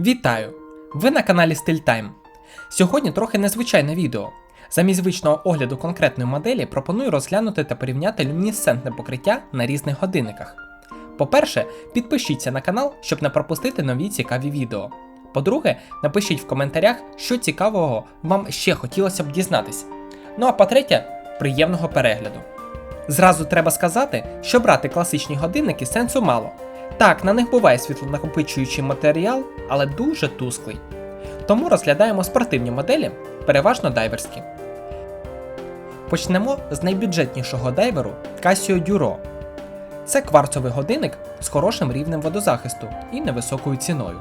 Вітаю! Ви на каналі StillTime. Сьогодні трохи незвичайне відео. Замість звичного огляду конкретної моделі пропоную розглянути та порівняти люмінесцентне покриття на різних годинниках. По-перше, підпишіться на канал, щоб не пропустити нові цікаві відео. По-друге, напишіть в коментарях, що цікавого вам ще хотілося б дізнатись. Ну а по-третє, приємного перегляду. Зразу треба сказати, що брати класичні годинники сенсу мало. Так, на них буває світлонакопичуючий матеріал, але дуже тусклий. Тому розглядаємо спортивні моделі, переважно дайверські. Почнемо з найбюджетнішого дайверу Casio Duro. Це кварцовий годинник з хорошим рівнем водозахисту і невисокою ціною.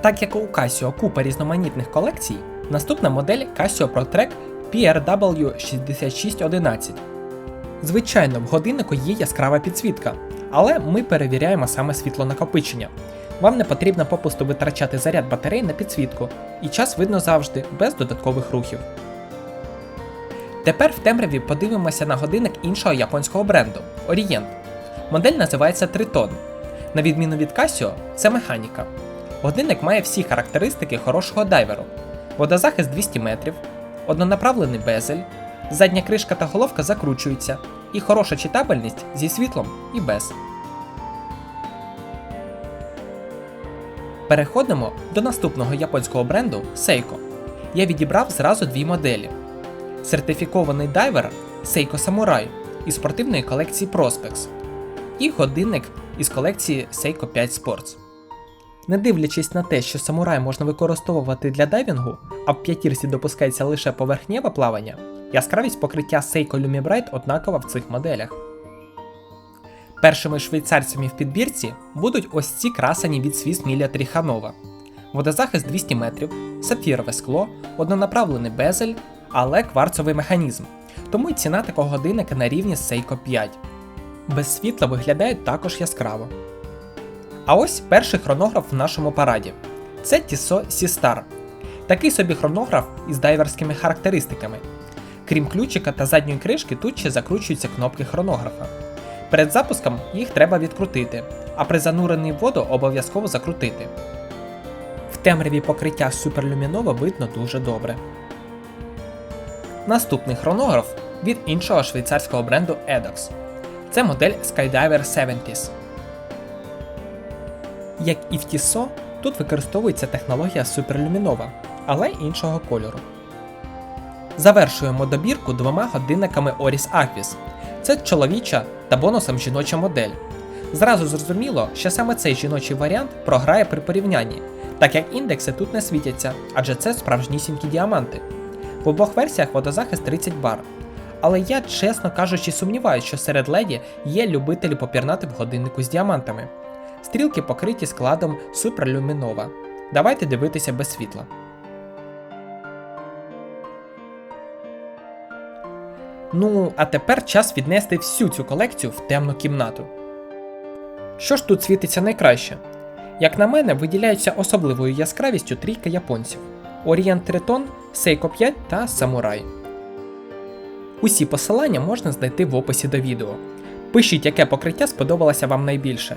Так як у Casio купа різноманітних колекцій, наступна модель Casio ProTrack PRW6611. Звичайно, в годиннику є яскрава підсвітка, але ми перевіряємо саме світлонакопичення. Вам не потрібно попусту витрачати заряд батарей на підсвітку, і час видно завжди, без додаткових рухів. Тепер в темряві подивимося на годинник іншого японського бренду Orient. Модель називається Triton. На відміну від Casio, це механіка. Годинник має всі характеристики хорошого дайверу: водозахист 200 метрів, однонаправлений безель, задня кришка та головка закручуються, і хороша читабельність зі світлом і без. Переходимо до наступного японського бренду Seiko. Я відібрав зразу дві моделі: сертифікований дайвер Seiko Samurai із спортивної колекції Prospex і годинник із колекції Seiko 5 Sports. Не дивлячись на те, що самурай можна використовувати для дайвінгу, а в п'ятірці допускається лише поверхневе плавання, яскравість покриття Seiko Lumibright однакова в цих моделях. Першими швейцарцями в підбірці будуть ось ці красені від Swiss Міля Тріханова. Водозахист 200 метрів, сапфірове скло, однонаправлений безель, але кварцовий механізм. Тому й ціна такого годинника на рівні Seiko 5. Без світла виглядають також яскраво. А ось перший хронограф в нашому параді. Це Tissot Seastar. Такий собі хронограф із дайверськими характеристиками. Крім ключика та задньої кришки, тут ще закручуються кнопки хронографа. Перед запуском їх треба відкрутити, а при зануренні в воду обов'язково закрутити. В темряві покриття суперлюмінова видно дуже добре. Наступний хронограф від іншого швейцарського бренду Edox. Це модель Skydiver 70s. Як і в Tissot, тут використовується технологія суперлюмінова, але іншого кольору. Завершуємо добірку двома годинниками Oris Aquis. Це чоловіча та бонусом жіноча модель. Зразу зрозуміло, що саме цей жіночий варіант програє при порівнянні, так як індекси тут не світяться, адже це справжнісінькі діаманти. В обох версіях водозахист 30 бар. Але я, чесно кажучи, сумніваюся, що серед леді є любителі попірнати в годиннику з діамантами. Стрілки покриті складом суперлюмінова. Давайте дивитися без світла. Ну, а тепер час віднести всю цю колекцію в темну кімнату. Що ж тут світиться найкраще? Як на мене, виділяються особливою яскравістю трійка японців: Orient Triton, Seiko 5 та Samurai. Усі посилання можна знайти в описі до відео. Пишіть, яке покриття сподобалося вам найбільше.